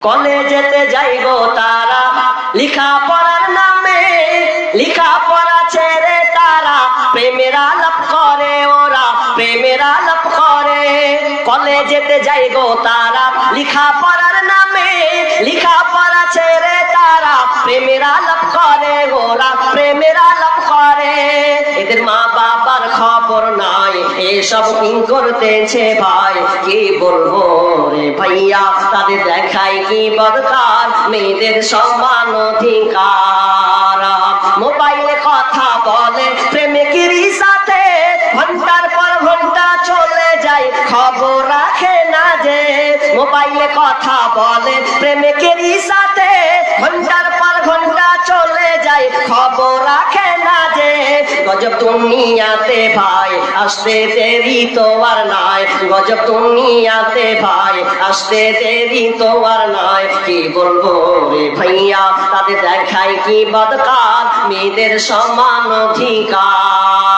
কলেজেতে যাইব তারা লিখা খবর নাই। এসব কি করতেছে ভাই? কি বলব রে ভাইয়া? তাদের দেখায় কি দরকার মেয়েদের সমান অধিকার। মোবাইলে কথা বলে প্রেমিকেরই সাথে। ঘণ্টার পর ঘণ্টা চলে যায়, খবর রাখে না যে। মোবাইলে কথা বলে প্রেমিকেরই সাথে। ঘণ্টার পর ঘণ্টা চলে যায়, খবর রাখে গজব দুনিয়াতে ভাই, আসতে দেরি তো আর নাই। গজব দুনিয়াতে ভাই, আসতে দেরি তো আর নাই। কি বলব রে ভাইয়া, তাদের দেখায় কি বদকার মেয়েদের সমান অধিকার।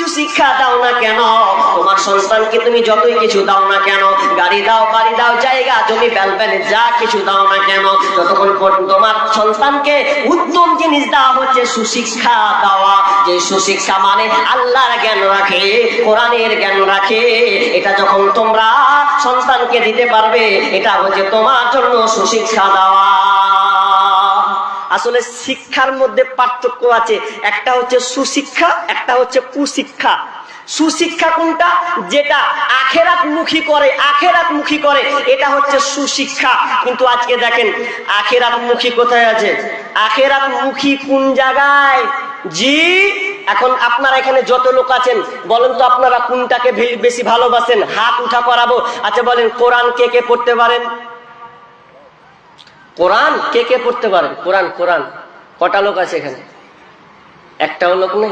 কিছু শিক্ষা দাও না কেন? তোমার সন্তানকে তুমি যতই কিছু দাও না কেন, গাড়ি দাও, বাড়ি দাও, জায়গা, জমি বেলবেন যা কিছু দাও না কেন, যতক্ষণ তোমার সন্তানকে উত্তম জিনিস দেওয়া হচ্ছে, সুশিক্ষা দেওয়া। যে সুশিক্ষা মানে আল্লাহর জ্ঞান রাখে, কোরআনের জ্ঞান রাখে। এটা যখন তোমরা সন্তানকে দিতে পারবে, এটা হচ্ছে তোমার জন্য সুশিক্ষা দেওয়া। আসলে শিক্ষার মধ্যে পার্থক্য আছে। একটা হচ্ছে সুশিক্ষা, একটা হচ্ছে কুশিক্ষা। সুশিক্ষা কোনটা? যেটা আখেরাত মুখী করে, আখেরাত মুখী করে, এটা হচ্ছে সুশিক্ষা। কিন্তু আজকে দেখেন, আখেরাত মুখী কোথায় আছে? আখেরাত মুখী কোন জায়গায়? জি, এখন আপনারা এখানে যত লোক আছেন, বলেন তো আপনারা কোনটাকে বেশি ভালোবাসেন? হাত উঠা করাবো আচ্ছা বলেন, কোরআন কে কে পড়তে পারেন? কোরআন কে কে পড়তে পারেন? কোরআন কোরআন। কটা লোক আছে এখানে? একটাও লোক নেই?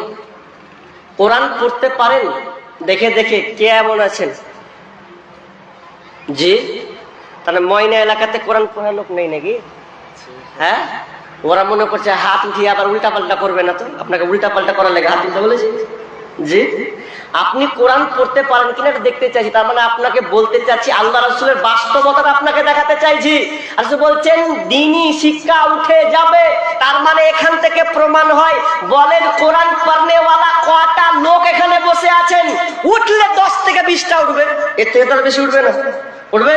কোরআন পড়তে পারেন? দেখে দেখে কে এমন আছেন? জি? তাহলে ময়না এলাকাতে কোরআন পড়ার লোক নেই নাকি? হ্যাঁ? ওরা মনে করছে হাত উঠিয়ে আবার উল্টা পাল্টা করবে না তো? আপনাকে উল্টা পাল্টা করার লেগে হাত তুলতে বলেছি। জি আপনি কোরআন পড়তে পারেন কিনা এটা দেখতে চাইছি, তার মানে আপনাকে বলতে চাচ্ছি, আল্লাহ রাসুলের বাস্তবতা আপনাকে দেখাতে চাইছি। আর বলছেন, দিনই শিক্ষা উঠে যাবে, তার মানে এখান থেকে প্রমাণ হয়, বলেন কোরআন পড়নেওয়ালা কটা লোক এখানে বসে আছেন? উঠলে দশ থেকে বিশটা উঠবে, এর থেকে তার বেশি উঠবে না। উঠবে?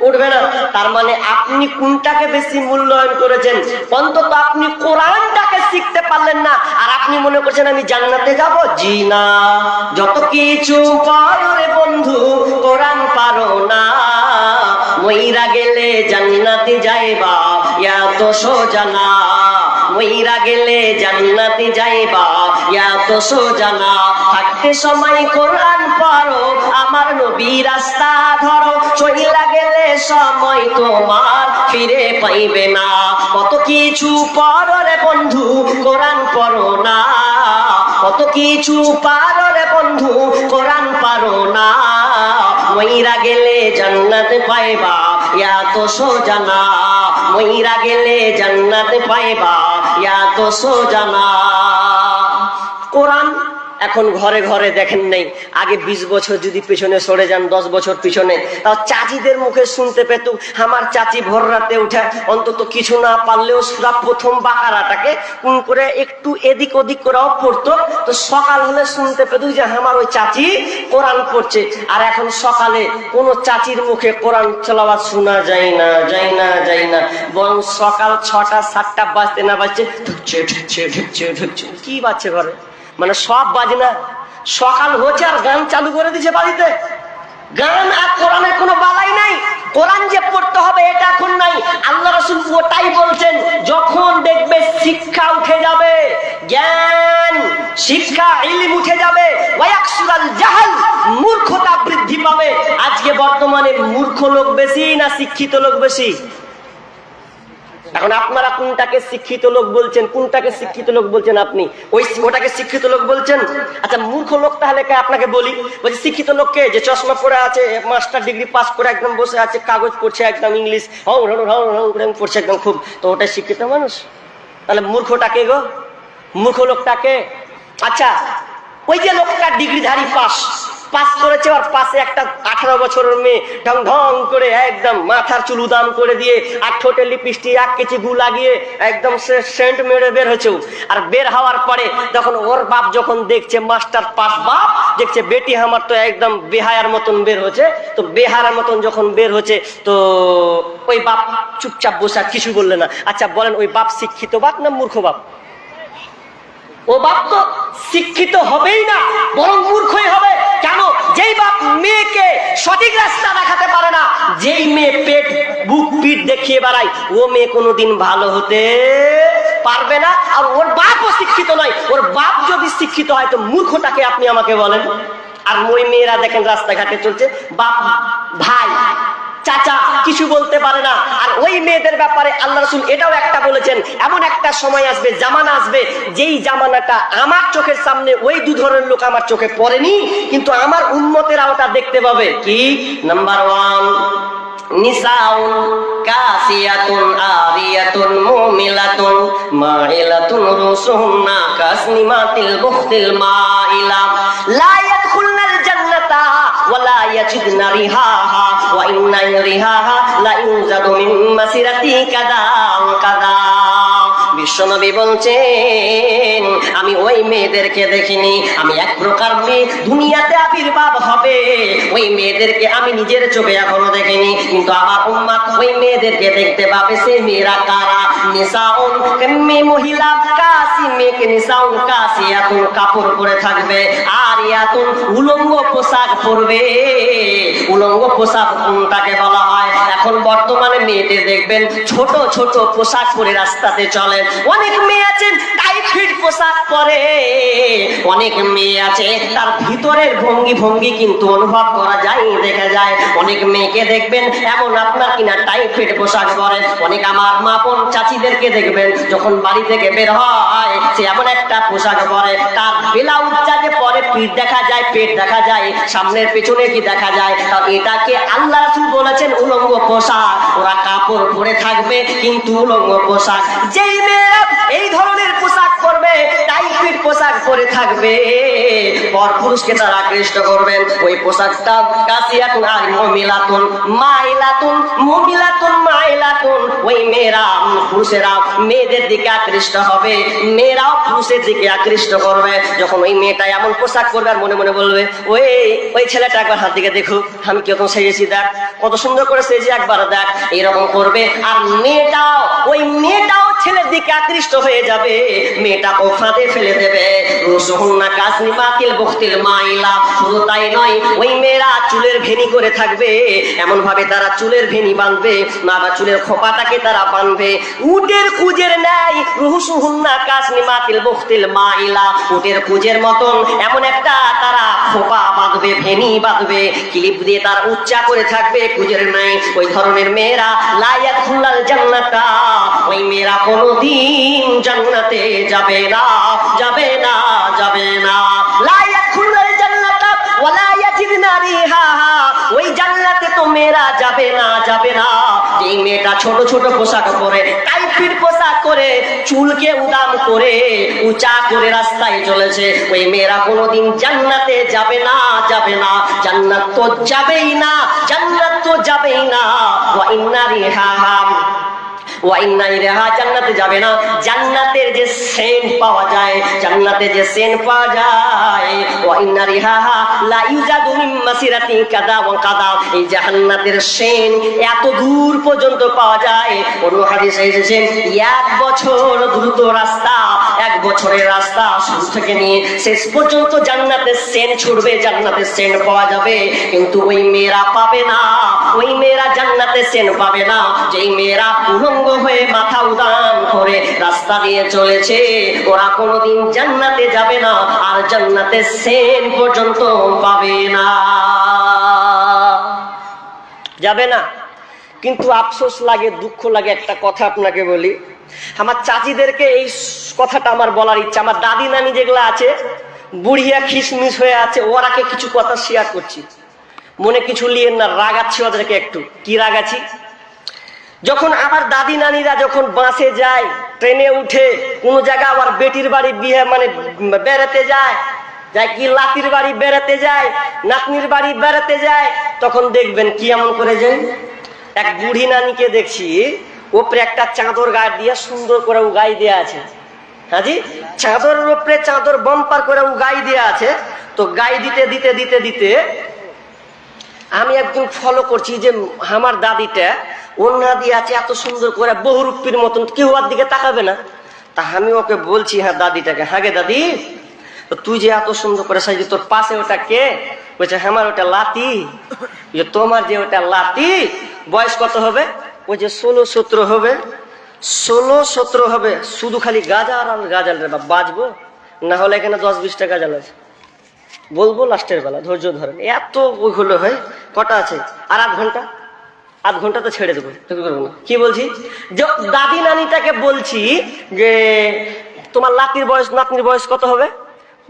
উঠবে না। তার মানে আপনি কোনটাকে বেশি মূল্যায়ন করেছেন? অন্তত আপনি কোরআনটাকে শিখতে পারলেন না। আর আপনি মনে করছেন, আমি জান্নাতে যাব? জি না। যত কিছু পারো বন্ধু, কোরআন পারো না। মইরা গেলে জান্নাতে যাইবা তো সোজা না। মইরা গেলে জান্নাতে যাইবা। ইয়া তো সোজা না, থাকতে সময় কোরআন পড়ো, আমার নবী রাস্তা ধরো। চইলা গেলে সময় তোমার ফিরে পাইবে না। কত কিছু পড়ো রে বন্ধু, কোরআন পড়ো না। কত কিছু পারো রে বন্ধু, কোরআন পারো না। মইরা গেলে জান্নাতে পাইবা, ইয়া তো সোজা না। মইরা গেলে জান্নাতে পাইবা। ইয়া তো সোজানা। কোরআন এখন ঘরে ঘরে দেখেন নেই। আগে ২০ বছর যদি পিছনে সরে যান, দশ বছর পিছনে। তাও চাচিদের মুখে শুনতে পেত আমার চাচি ভোর রাতে উঠে অন্তত কিছু না পারলেও সুরা প্রথম বাকারাটাকে কোন করে একটু এদিক ওদিক করেও পড়তো। তো সকাল হলে শুনতে পেত যে, আমার ওই চাচি কোরআন পড়ছে। আর এখন সকালে কোনো চাচির মুখে কোরআন চলাবার শোনা যায় না যায় না যায় না। বরং সকাল ছটা, সাতটা বাজতে না বাজছে ঢুকছে ঢুকছে ঢুকছে ঢুকছে। কি বাজছে ঘরে? মানে সব বাজে না। সকাল হচ্ছে আর গান চালু করে দিছে বাড়িতে। গান আর কোরআনের কোনো বালাই নাই। কোরআন যে পড়তে হবে এটা এখন নাই। আল্লাহ রসুল ওটাই বলছেন, যখন দেখবে শিক্ষা উঠে যাবে, জ্ঞান, শিক্ষা, ইলিম উঠে যাবে ওয়াকসুরাল জাহাল, মূর্খতা বৃদ্ধি পাবে। আজকে বর্তমানে মূর্খ লোক বেশি না শিক্ষিত লোক বেশি? এখন আপনারা কোনটাকে শিক্ষিত লোক বলছেন? কোনটাকে শিক্ষিত লোক বলছেন আপনি? ওই ওটাকে শিক্ষিত লোক বলছেন? আচ্ছা মূর্খ লোক তাহলে আপনাকে বলি? বলছি, শিক্ষিত লোককে যে চশমা পরে আছে, মাস্টার ডিগ্রি পাস করে একদম বসে আছে, কাগজ পড়ছে একদম ইংলিশ হং হং হং হং পড়ছে একদম খুব। তো ওটাই শিক্ষিত মানুষ? তাহলে মূর্খটাকে গো? মূর্খ লোকটাকে আচ্ছা ওই যে লোকটা ডিগ্রিধারী পাস পাস করেছে ওর পাশে একটা আঠারো বছরের মেয়ে ঢং ঢং করে একদম মাথার চুল উদাম করে দিয়ে আর ঠোঁটে লিপস্টিক এক কেজি গু লাগিয়ে একদম সে সেন্ট মেরে বের হয়েছে। আর বের হওয়ার পরে যখন ওর বাপ যখন দেখছে মাস্টার পাস বাপ, দেখছে বেটি আমার তো একদম বেহায়ার মতন বের হচ্ছে তো বেহারার মতন যখন বের হচ্ছে তো ওই বাপ চুপচাপ বসে আর কিছু বললে না। আচ্ছা বলেন, ওই বাপ শিক্ষিত বাপ না মূর্খ বাপ? ও বাপ তো শিক্ষিত হবেই না, বরং মূর্খই হবে। কেন যেই বাপ মেয়েকে সঠিক রাস্তা দেখাতে পারে না, যেই মেয়ে পেট, বুক পিঠ দেখিয়ে বেড়ায়, ও মেয়ে কোনোদিন ভালো হতে পারবে না। আর ওর বাপও শিক্ষিত নয়। ওর বাপ যদি শিক্ষিত হয়, তো মূর্খটাকে আপনি আমাকে বলেন। আর ওই মেয়েরা দেখেন, রাস্তাঘাটে চলছে। বাপ, ভাই চাচা কিছু বলতে পারে না। আর ওই মেয়েদের ব্যাপারে আল্লাহ রসুল এটাও একটা বলেছেন, এমন একটা সময় আসবে, জামানা আসবে, যেই জামানাটা আমার চোখের সামনে ওই দু ধরনের লোক আমার চোখে পড়েনি, কিন্তু আমার উন্মতেরা ওটা দেখতে পাবে। কি? নাম্বার ওয়ান নিসাউন কাসিয়াতুন আরিয়াতুন মুমিলাতুন, মাইলাতুন রুসুন্না কাসনিমাতিল বুখতিল, মাইলা। লা ইয়াদখুলনাল জান্নাতা ওয়ালা ইয়াজিদনা রিহাহা রিহাহা লা ইউজাদু মিন মাসিরাতি কাদা ওয়া কাদা বিশ্বনবী বলছেন, আমি ওই মেয়েদেরকে দেখিনি, আমি এক প্রকার মেয়ে দুনিয়াতে আবির্ভাব হবে। ওই মেয়েদেরকে আমি নিজের চোখে এখনও দেখিনি, কিন্তু আমার উম্মাত ওই মেয়েদেরকে দেখতে পাবে। সে মেয়েরা কারা? নিসাউন মেয়ে মহিলা? কাসি মেয়েকে নিসাউন কাসি এখন কাপড় পরে থাকবে আর ইয়াতুন উলঙ্গ পোশাক পরবে। উলঙ্গ পোশাক কোনটাকে বলা হয়? এখন বর্তমানে মেয়েদের দেখবেন, ছোট ছোট পোশাক পরে রাস্তাতে চলে। অনেক মেয়ে আছেন টাইট ফিট পোশাক পরে। অনেক মেয়ে আছে, তার ভিতরের ভঙ্গি ভঙ্গি কিন্তু অনুভব করা যায়, দেখা যায়। অনেক মেয়েকে দেখবেন, এমন আপনার কিনা টাইট ফিট পোশাক পরে। অনেক আমার মা বোন চাচিদেরকে দেখবেন, যখন বাড়ি থেকে বের হয়, সে এমন একটা পোশাক পরে। তার ব্লাউজ যে পরে, পিঠ দেখা যায়, পেট দেখা যায়, সামনের পেছনে কি দেখা যায়, তা এটাকে আল্লাহ রাসূল বলেছেন উলঙ্গ পোশাক। ওরা কাপড় পরে থাকবে, কিন্তু উলঙ্গ পোশাক। যেই মেয়েরা এই ধরনের পোশাক পরবে, টাইপের পোশাক পরে থাকবে। পর পুরুষকে তারা আকৃষ্ট করবেন। ওই পোশাকটা কাসিয়াতুন আর মমিলাতুন, মাইলাতুন মমিলাতুন, মাইলাতুন। ওই মেয়েরা পুরুষেরা মেয়েদের দিকে আকৃষ্ট হবে। মেয়েরাও পুরুষের দিকে আকৃষ্ট করবে। যখন ওই মেয়েটা এমন পোশাক করবে আর মনে মনে বলবে, ওই ওই ছেলেটা একবার হাত দিকে দেখো, আমি কীরকম সেজেছি, দেখ, কত সুন্দর করে সেজে একবার দেখ, এরকম করবে। আর মেয়েটাও, ওই মেয়েটাও ছেলের দিকে আকৃষ্ট হয়ে যাবে। মেয়েটাকে ফাঁদে ফেলে দেবে। রসুন্না কাসনি বাতিল বখতিল মাইলা। শুধু তাই নয়, ওই মেয়েরা চুলের ভেনি করে থাকবে। এমন ভাবে তারা চুলের ভেনি বাঁধবে, না বা চুলের খোপাটাকে তারা বাঁধবে। উটের কুজের ন্যায় রুহুসুহুন্না কাসনি মাতিল বখতিল মাইলা। উটের কুজের মতন এমন একটা তারা খোপা বাঁধবে, ভেনি বাঁধবে। ক্লিপ দিয়ে তার উচ্চা করে থাকবে কুজের ন্যায়। ওই ধরনের মেয়েরা লায়াত খুল্লাল জান্নাতা। ওই মেয়েরা কোনোদিন জান্নাতে যাবে না যাবে না যাবে না। জান্নাতা ওই জান্নাতে তো মেয়েরা যাবে না যাবে না। এই মেয়েটা ছোট ছোট পোশাক পরে টাইপির পোশাক করে, চুলকে উদাম করে, উঁচা করে রাস্তায় চলেছে, ওই মেয়েরা কোনোদিন জান্নাতে যাবে না যাবে না। জান্নাত তো যাবেই না, জান্নাত তো যাবেই না। ওয়া ইন্না রিহাহা। ওয়াইন্না জান্নাতে যাবে না। জান্নাতের যে সেন্ট পাওয়া যায়, জান্নাতে যে সেন্ট পাওয়া যায় লা ইউজাদু মিন মাসিরাতি কাদা ওয়া কাদা এই জান্নাতের সেন্ট এত দূর পর্যন্ত পাওয়া যায়। অন্য হাদিসে এসেছে, এক বছর দ্রুত রাস্তা বছরের রাস্তা শুরু থেকে নিয়ে শেষ পর্যন্ত জান্নাতের সেন্ট ছুটবে জান্নাতের সেন্ট পাওয়া যাবে। কিন্তু ওই মেয়েরা পাবে না, ওই মেয়েরা জান্নাতের সেন পাবে না। যেই মেয়েরা উলঙ্গ হয়ে মাথা উদান করে রাস্তা দিয়ে চলেছে, ওরা কোনোদিন জান্নাতে যাবে না, আর জান্নাতের সেন পর্যন্ত পাবে না। যাবে না। কিন্তু আফসোস লাগে, দুঃখ লাগে একটা কথা আপনাকে বলি। আমার চাচিদেরকে এই কথাটা আমার বলার ইচ্ছা। আমার দাদি নানি যেগুলো আছে, বুড়িয়া খিসমিস হয়ে আছে ওরাকে কিছু কথা শেয়ার করছি। মনে কিছু লিয়েন না রাগাচ্ছি ওদেরকে একটু। কি রাগাচ্ছি যখন আমার দাদি নানিরা যখন বাসে যায়, ট্রেনে উঠে, কোনো জায়গা আবার বেটির বাড়ি বিয়ে মানে বেড়াতে যায় যায় কি লাতির বাড়ি বেড়াতে যায়, নাতনির বাড়ি বেড়াতে যায়, তখন দেখবেন কি এমন করে যায় এক বুড়ি নানিকে দেখছি ওপরে একটা চাদর গায়ে দিয়ে সুন্দর করে উগাই দেওয়া আছে। হ্যাঁ জি? চাদরের ওপরে চাদর বম্পার করে উগাই দেওয়া আছে। তো গাই দিতে দিতে দিতে দিতে আমি একদিন ফলো করছি যে আমার দাদিটা ওনা দিয়ে আছে এত সুন্দর করে বহুরূপীর মতন, কেউ আর দিকে তাকাবে না। তা আমি ওকে বলছি হ্যাঁ দাদিটাকে হ্যাঁ গে দাদি তুই যে এত সুন্দর করে সাজি তোর পাশে ওটা কে? বলছে, আমার ওটা লাতি। তোমার যে ওটা লাতি বয়স কত হবে? ওই যে ষোলো সতেরো হবে। ষোলো সতেরো হবে শুধু খালি গাজাল আর গাজাল রে বাপ, বাজবো না হলে এখানে দশ বিশটা গাজাল আছে। বলব লাস্টের বেলা ধৈর্য ধরেন। এত ওই হলো হয় কটা আছে? আর আধ ঘণ্টা? আধ ঘণ্টা তো ছেড়ে দেবো? কি বলছি? যে দাদি নানিটাকে বলছি যে তোমার লাতির বয়স নাতনির বয়স কত হবে?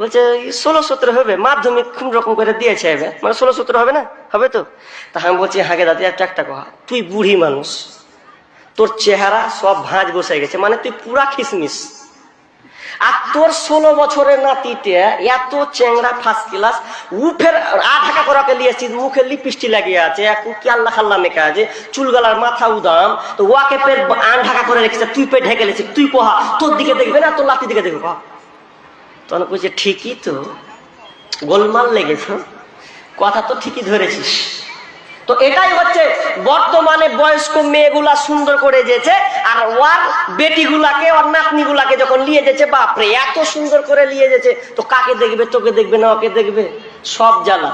বলছে ষোলো সতেরো হবে, মাধ্যমিক কোন রকম করে দিয়েছে এবার। মানে ষোলো সতেরো হবে না? হবে তো? তা আমি বলছি হাগে দাদি, একটা একটা কথা। তুই বুড়ি মানুষ, তোর চেহারা সব ভাঁজ বসে গেছে মানে তুই পুরা খিসমিস। আর তোর ষোলো বছরের নাতিতে এত চেংড়া ফার্স্ট ক্লাস উফের আধাকা করাকে লিয়েছিস মুখে লিপিস্টি লাগিয়ে আছে কাল্লা খাল্লা মেখে আছে চুলগালার মাথা উদাম, তো ওয়াকে পেট আন ঢাকা করে রেখেছে, তুই পেট ঢেকে লেছিস, তুই কোহা তোর দিকে দেখবে না, তোর লাতি দিকে দেখবে। তখন বলছে, ঠিকই তো। গোলমাল লেগেছ। কথা তো ঠিকই ধরেছিস। তো এটাই হচ্ছে বর্তমানে বয়স্ক মেয়েগুলা সুন্দর করে যেছে আর ওর বেটিগুলাকে ওর নাতনিগুলাকে যখন নিয়ে যেছে, বাপরে, এত সুন্দর করে নিয়ে যেছে। তো কাকে দেখবে, তোকে দেখবে না, ওকে দেখবে? সব জ্বালা।